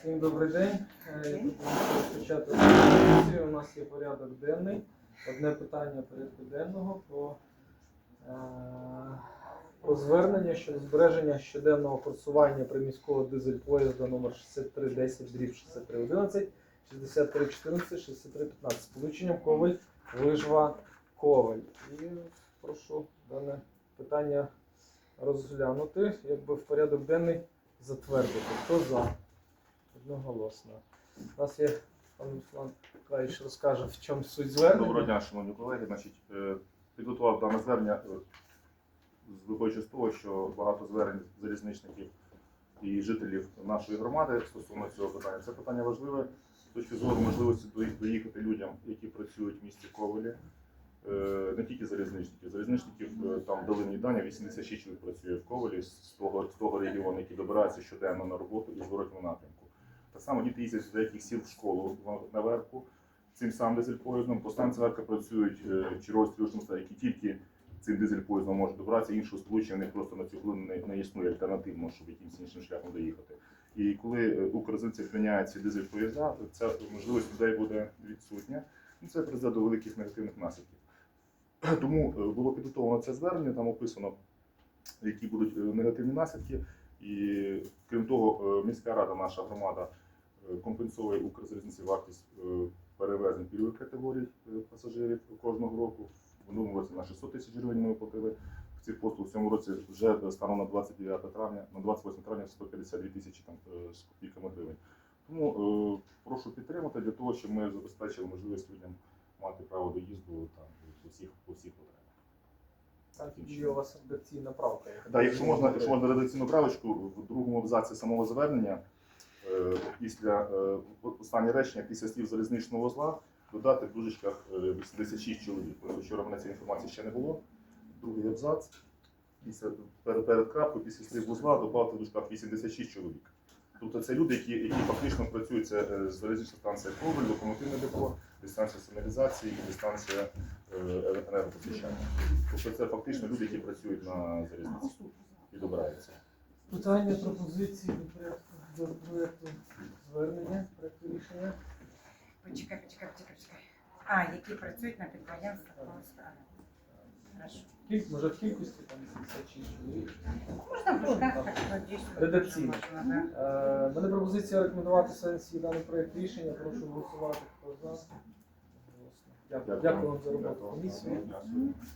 Всім добрий день. Е, я Розпочати сесію. У нас є порядок денний. Одне питання порядку денного про, е, про звернення щодо збереження щоденного курсування приміського дизель-поїзда номер 6310 дріб 6311 6314 6315 з полученням Коваль Вижва Коваль. І прошу дане питання розглянути, якби в порядок денний затвердити. Хто за? Одноголосно. У нас є пан Руслан Миколаївич розкаже, в чому суть звернення. Доброго дня, шановні колеги. Значить, е, підготував дане звернення е, виходячи з того, що багато звернень залізничників і жителів нашої громади стосовно цього питання. Це питання важливе з точки зору можливості доїхати людям, які працюють в місті Ковелі. Е, Не тільки залізничників. Залізничників там дали мені дані, 86 чоловік працює в Ковелі з того, з того регіону, які добираються щоденно на роботу і зворотньому напрямку. Так само діти їздять з деяких сіл в школу в- на верху цим самим дизель-поїздом. По станції Верка працюють е, чергові які тільки цим дизель-поїздом можуть добратися. Іншого сполучення в них просто на цю хвилину не, не існує альтернативно, щоб якимось іншим шляхом доїхати. І коли е, Укрзинці прийняє ці дизель-поїзда, ця можливість людей буде відсутня. Ну, це призведе до великих негативних наслідків. Тому е, було підготовлено це звернення, там описано, які будуть негативні наслідки. І крім того, міська рада, наша громада компенсує Укрзалізниці вартість е, перевезень пільгових категорій е, пасажирів кожного року. В минулому році на 600 тисяч гривень ми оплатили цих послуг. В цьому році вже станом на 29 травня, на 28 травня 152 тисячі там е, з копійками гривень. Тому е, прошу підтримати для того, щоб ми забезпечили можливість людям мати право доїзду там по всіх по всіх потребах. Так, є у вас редакційна правка. Да, якщо можна, якщо можна редакційну правочку, в другому абзаці самого звернення е, після е, останнє речення після слів залізничного вузла додати в дужечках е, 86 чоловік. Просто вчора мене цієї інформації ще не було. Другий абзац. Після перед, перед крапкою, після слів вузла додати в дужках 86 чоловік. Тобто це люди, які, які фактично працюють е, залізнична станція Коваль, локомотивне депо, дистанція сигналізації і дистанція е, енергопостачання. Тобто це фактично люди, які працюють на залізниці і добираються. Питання, пропозиції до проєкту, до проєкту звернення, проєкту рішення. Почекай, почекай, почекай, почекай. А, які працюють на підприємствах справи. Хорошо. Кіль, може в кількості там 76 чоловік. Можна в дужках так от дійсно. Редакційно. Можна, да. Е, мене пропозиція рекомендувати сесії даний проєкт рішення. Прошу голосувати. Хто за? Дякую. Дякую вам за роботу комісії.